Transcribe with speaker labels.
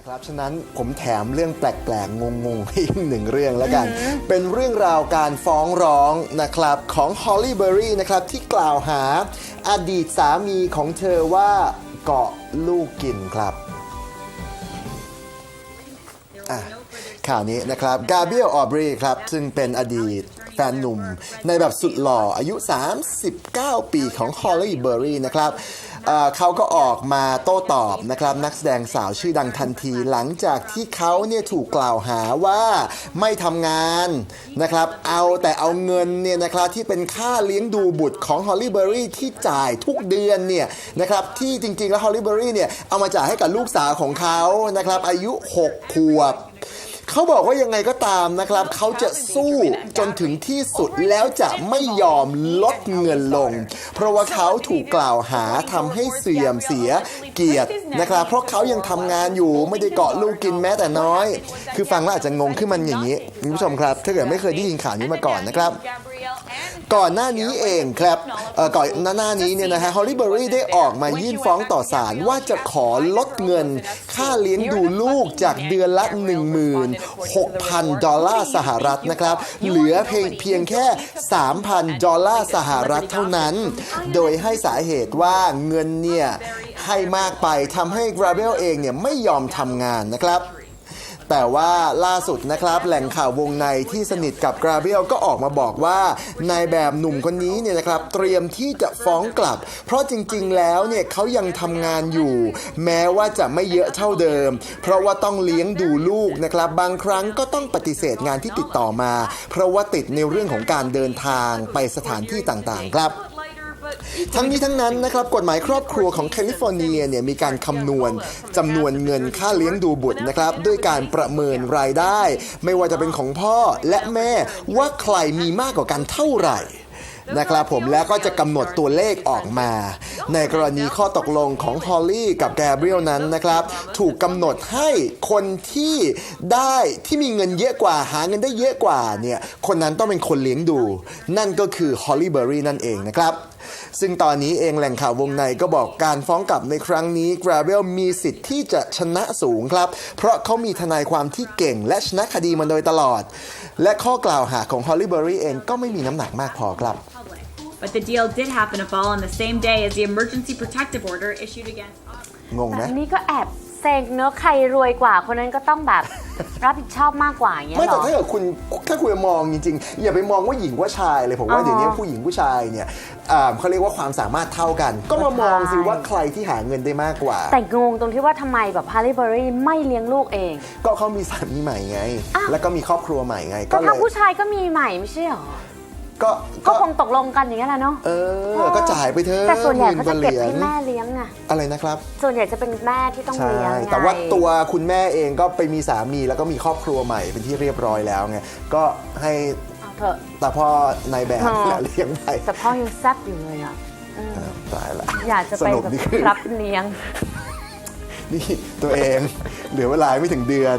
Speaker 1: นะครับฉะนั้นผมแถมเรื่องแปลกๆ งงๆให้อีกหนึ่งเรื่องแล้วกัน เป็นเรื่องราวการฟ้องร้องนะครับของฮอลลี่เบอรี่นะครับที่กล่าวหาอดีตสามีของเธอว่าเกาะลูกกินครับอะข่าวนี้นะครับกาเบรียลออบรีครับ ซึ่งเป็นอดีตแฟนหนุ่ม ในแบบสุดหล่ออายุ 39 ปีของฮอลลี่เบอรี่นะครับ เอ่อเขาก็ออกมาโต้ตอบนะครับนักแสดงสาวชื่อดังทันที หลังจากที่เขาเนี่ยถูกกล่าวหาว่าไม่ทำงานนะครับเอาแต่เอาเงินเนี่ยนะครับที่เป็นค่าเลี้ยงดูบุตรของฮอลลี่เบอรี่ที่จ่ายทุกเดือนเนี่ยนะครับที่จริงๆแล้วฮอลลี่เบอรี่เนี่ยเอามาจ่ายให้กับลูกสาวของเขานะครับอายุ 6 ขวบ เขาบอกว่ายังไงก็ตามนะครับ เขาจะสู้จนถึงที่สุดแล้วจะไม่ยอมลดเงินลง เพราะว่าเขาถูกกล่าวหาทำให้เสื่อมเสียเกียรตินะครับ เพราะเขายังทำงานอยู่ไม่ได้เกาะลูกกินแม้แต่น้อย คือฟังแล้วอาจจะงงขึ้นมันอย่างนี้คุณผู้ชมครับ ถ้าเกิดไม่เคยได้ยินข่าวนี้มาก่อนนะครับก่อนหน้านี้เองครับเอ่อก่อนหน้าหน้านี้เนี่ยนะฮะฮอลลี่เบอรี่ได้ออกมายื่นฟ้องต่อศาลว่าจะขอลดเงิน ค่าเลี้ยงดูลูกจากเดือนละ16,000 ดอลลาร์สหรัฐนะครับ เหลือเพียงเพียงแค่ 3,000 ดอลลาร์สหรัฐเท่านั้น โดยให้สาเหตุว่าเงินเนี่ยให้มากไปทำให้กราเบลเองเนี่ยไม่ยอมทำงานนะครับ แต่ว่าล่าสุดนะครับแหล่งข่าววงในที่สนิทกับกราเบรียลก็ออกมาบอกว่านายแบบหนุ่มคนนี้เนี่ยนะครับเตรียมที่จะฟ้องกลับ เพราะจริงๆแล้วเนี่ยเขายังทำงานอยู่ แม้ว่าจะไม่เยอะเท่าเดิม เพราะว่าต้องเลี้ยงดูลูกนะครับบางครั้งก็ต้องปฏิเสธงานที่ติดต่อมา เพราะว่าติดในเรื่องของการเดินทางไปสถานที่ต่างๆ ครับ ทั้งนี้ทั้งนั้นนะครับกฎหมายครอบครัวของแคลิฟอร์เนียเนี่ยมีการคำนวณจำนวนเงินค่าเลี้ยงดูบุตรนะครับด้วยการประเมินรายได้ ไม่ว่าจะเป็นของพ่อและแม่ว่าใครมีมากกว่ากันเท่าไหร่นะครับผมแล้วก็จะกำหนดตัวเลขออกมา ในกรณีข้อตกลงของฮอลลี่กับแกเบรียลนั้นนะครับ ถูกกำหนดให้คนที่ได้ที่มีเงินเยอะกว่าหาเงินได้เยอะกว่าเนี่ยคนนั้นต้องเป็นคนเลี้ยงดู นั่นก็คือฮอลลี่เบอรี่นั่นเองนะครับ ซึ่งตอนนี้เองแหล่งข่าววงในก็บอกการฟ้องกลับในครั้งนี้กราเบลมีสิทธิ์ที่จะชนะสูงครับ เพราะเขามีทนายความที่เก่งและชนะคดีมาโดยตลอด และข้อกล่าวหาของฮอลลี่เบอรี่เองก็ไม่มีน้ำหนักมากพอครับ
Speaker 2: But the deal did happen to fall on the same day as the emergency protective order issued against Aubrey.
Speaker 1: งงไหม
Speaker 3: อันนี้ก็แอบ เซ็งเนอะใครรวยกว่า คนนั้นก็ต้องแบบ รับผิดชอบมากกว่าอย่างเงี้ย
Speaker 1: ไม่
Speaker 3: เหร
Speaker 1: แต่
Speaker 3: อ
Speaker 1: ถ้าเกิดคุณถ้าคุณมองจริงๆ อย่าไปมองว่าหญิงว่าชายเลยผมว่า
Speaker 3: อ๋อ
Speaker 1: เดี๋ยวนี้ผู้หญิงผู้ชายเนี่ยอ่าเขาเรียกว่าความสามารถเท่ากัน ก็มามองสิ
Speaker 3: ใช่
Speaker 1: ว่าใครที่หาเงินได้มากกว่า
Speaker 3: แต่งงตรงที่ว่าทำไมแบบฮาร์รี่เบอรี่ไม่เลี้ยงลูกเอง
Speaker 1: ก็เขามีสามีใหม่ไง
Speaker 3: อ้าว
Speaker 1: แล้วก็มีครอบครัวใหม่ไง
Speaker 3: ก็
Speaker 1: ก็เล
Speaker 3: ถ้ายผู้ชายก็มีใหม่ไม่ใช่เหรอ
Speaker 1: ก็
Speaker 3: ก็
Speaker 1: ก็
Speaker 3: คงตกลงกันอย่างเงี้ยแหละเนาะ
Speaker 1: เออ ก็จ่ายไปเถอะ
Speaker 3: แต่ส่วนใหญ่
Speaker 1: มื่
Speaker 3: เขา
Speaker 1: ก
Speaker 3: จะ
Speaker 1: ว่า
Speaker 3: เก็บ
Speaker 1: รียญ
Speaker 3: ให้แม่เลี้ยงไง
Speaker 1: อะไรนะครับ
Speaker 3: ส่วนใหญ่จะเป็นแม่ที่ต้อง
Speaker 1: ใช่
Speaker 3: เลี้ยงไง
Speaker 1: แต่ว่าตัวคุณแม่เองก็ไปมีสามีแล้วก็มีครอบครัวใหม่เป็นที่เรียบร้อยแล้วไง ก็ให้
Speaker 3: เอาเถอะ
Speaker 1: แต่พ่อนายแบบ
Speaker 3: อ๋อ
Speaker 1: เลี้ยงไป
Speaker 3: แต่พ่อยังแซ่บอยู่เลยอะ
Speaker 1: ตายละ
Speaker 3: อยากจะ
Speaker 1: ส
Speaker 3: ไป
Speaker 1: รุป
Speaker 3: แบบ
Speaker 1: นี่คือ
Speaker 3: รับเลี้ยง
Speaker 1: นี่ตัวเอง เหลือเวลาไม่ถึงเดือน